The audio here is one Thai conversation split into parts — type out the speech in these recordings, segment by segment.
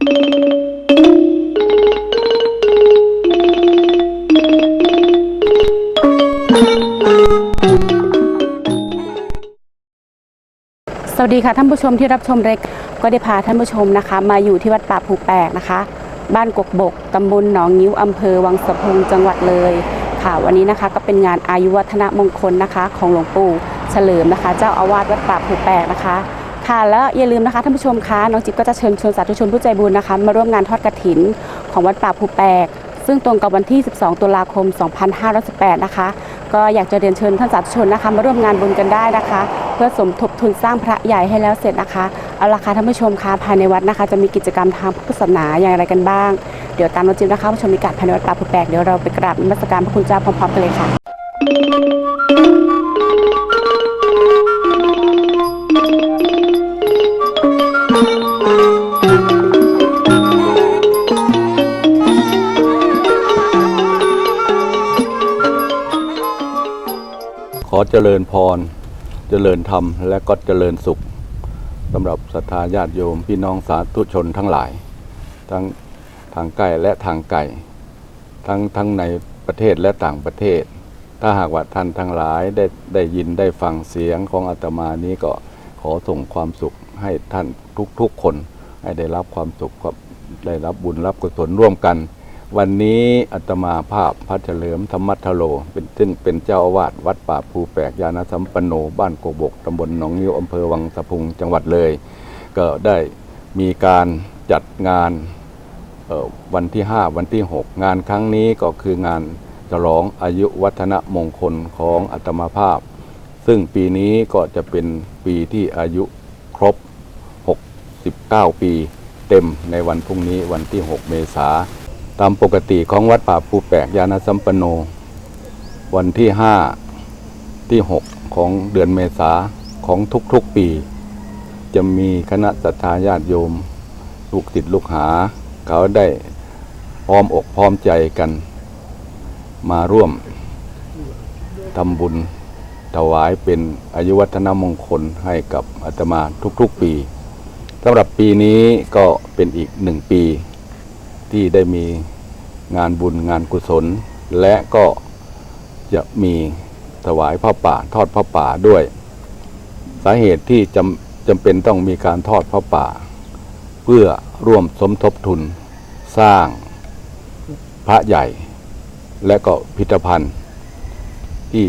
สวัสดีค่ะท่านผู้ชมที่รับชมเล็กก็ได้พาท่านผู้ชมนะคะ มาอยู่ที่วัดป่าภูแปกนะคะ บ้านกกบกตำบลหนองงิ้วอำเภอวังสะพุงจังหวัดเลยค่ะวันนี้นะคะก็เป็นงานอายุวัฒนมงคลนะคะ ของหลวงปู่เฉลิมนะคะ เจ้าอาวาสวัดป่าภูแปกนะคะ ค่ะแล้วอย่าลืมนะคะท่านผู้ชมคะน้องจิ๊บก็จะเชิญชวนสาธุชนผู้ใจบุญนะคะ มาร่วมงานทอดกฐินของวัดป่าภูแปก ซึ่งตรงกับวันที่ 12 ตุลาคม 2518 นะคะ ก็อยากจะเรียนเชิญท่านสาธุชนนะคะ มาร่วมงานบุญกันได้นะคะ เพื่อสมทบทุนสร้างพระใหญ่ให้แล้วเสร็จนะคะเอาละค่ะท่านผู้ชมคะภายในวัดนะคะ จะมีกิจกรรมทางพุทธศาสนาอย่างไรกันบ้างเดี๋ยวตามน้องจิ๊บนะคะผู้ชมมีการภายในวัดป่าภูแปกเดี๋ยวเราไปกราบนมัสการพระคุณเจ้าพร้อมๆกันเลยค่ะ เจริญพร เจริญธรรม และก็เจริญสุขสำหรับศรัทธาญาติโยมพี่น้องสาธุชนทั้งหลาย ทั้งทางใกล้และทางไกลทั้งทั้งในประเทศและต่างประเทศ ถ้าหากว่าท่านทั้งหลายได้ได้ยินได้ฟังเสียงของอาตมานี้ก็ขอส่งความสุขให้ท่านทุกๆคน ให้ได้รับความสุขกับได้รับบุญรับกุศลร่วมกัน วันนี้อาตมาภาพพระเฉลิมธรรมัทโล เป็นซึ่งเป็นเจ้าอาวาสวัดป่าภูแปกยาณสัมปันโน บ้านโกบกตำบลหนองนิ้วอำเภอวังสะพุงจังหวัดเลย ก็ได้มีการจัดงานวันที่ 5 วันที่ 6 งานครั้งนี้ก็คืองานฉลองอายุวัฒนมงคลของอาตมาภาพ ซึ่งปีนี้ก็จะเป็นปีที่อายุครบ 69 ปี เต็มในวันพรุ่งนี้วันที่ 6 เมษา ตามปกติของวัดป่าภูแปกยาณสัมปโน วันที่ 5 ที่ 6 ของเดือนเมษาของทุกๆปี จะมีคณะสัตยาญาติโยม ลูกติดลูกหา เขาได้พร้อมอกพร้อมใจกัน มาร่วมทำบุญถวายเป็นอายุวัฒนมงคลให้กับอาตมาทุกๆปีสำหรับปีนี้ก็เป็นอีกหนึ่งปีที่ได้มี งานบุญงานกุศล และก็จะมีถวายผ้าป่าทอดผ้าป่าด้วย สาเหตุที่จำจำเป็นต้องมีการทอดผ้าป่า เพื่อร่วมสมทบทุนสร้างพระใหญ่ และก็พิพิธภัณฑ์ที่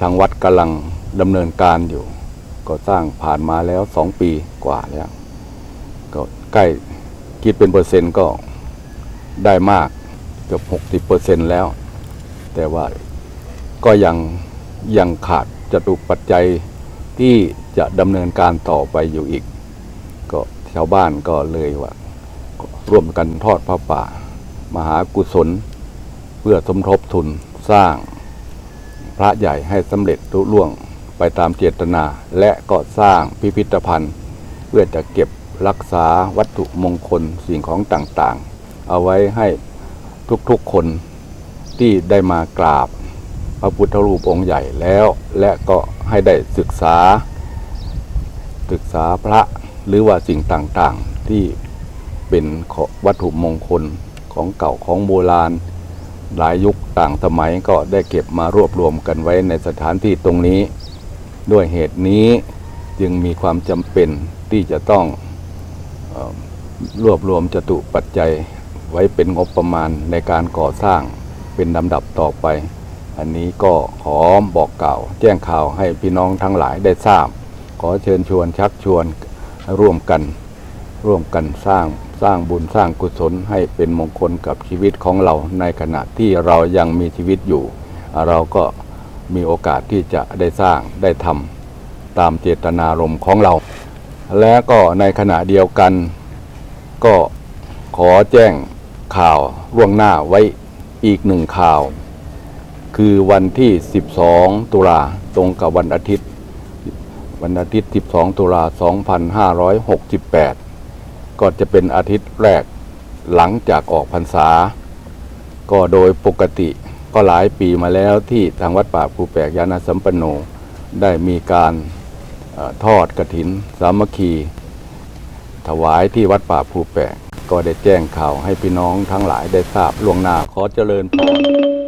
ทางวัดกำลังดำเนินการอยู่ ก็สร้างผ่านมาแล้วสองปีกว่าแล้ว ก็ใกล้คิดเป็นเปอร์เซ็นต์ก็ได้มาก เกือบ60เปอร์เซ็นต์แล้ว แต่ว่าก็ยังยังขาดจตุปัจจัยที่จะดำเนินการต่อไปอยู่อีก ก็ชาวบ้านก็เลยว่า ร่วมกันทอดพระป่า มหากุศล เพื่อสมทบทุนสร้างพระใหญ่ให้สำเร็จรุล่วงไปตามเจตนา และก็สร้างพิพิธภัณฑ์ เพื่อจะเก็บรักษาวัตถุมงคลสิ่งของต่างๆ เอาไว้ให้ ทุกๆคนที่ได้มากราบพระพุทธรูปองค์ใหญ่แล้ว และก็ให้ได้ศึกษา ศึกษาพระหรือว่าสิ่งต่างๆที่เป็นวัตถุมงคลของเก่าของโบราณ หลายยุคต่างสมัยก็ได้เก็บมารวบรวมกันไว้ในสถานที่ตรงนี้ ด้วยเหตุนี้จึงมีความจำเป็นที่จะต้องออรวบรวมจตุปัจจัย ไว้เป็นงบประมาณในการก่อสร้างเป็นลำดับต่อไป อันนี้ก็ขอบอกกล่าว แจ้งข่าวให้พี่น้องทั้งหลายได้ทราบ ขอเชิญชวนชักชวนร่วมกัน ร่วมกันสร้างสร้างบุญสร้างกุศลให้เป็นมงคลกับชีวิตของเราในขณะที่เรายังมีชีวิตอยู่ เราก็มีโอกาสที่จะได้สร้างได้ทำตามเจตนารมณ์ของเรา และก็ในขณะเดียวกัน ก็ขอแจ้ง ข่าวล่วงหน้าไว้อีกหนึ่งข่าว คือวันที่ 12 ตุลาตรงกับวันอาทิตย์ วันอาทิตย์ 12 ตุลา 2568 ก็จะเป็นอาทิตย์แรกหลังจากออกพรรษา ก็โดยปกติก็หลายปีมาแล้วที่ทางวัดป่าภูแปกยานาสัมปันโนได้มีการอทอดกระถิน สามัคคี ถวายที่วัดป่าภูแปก ก็ได้แจ้งข่าวให้พี่น้องทั้งหลายได้ทราบล่วงหน้าขอเจริญพร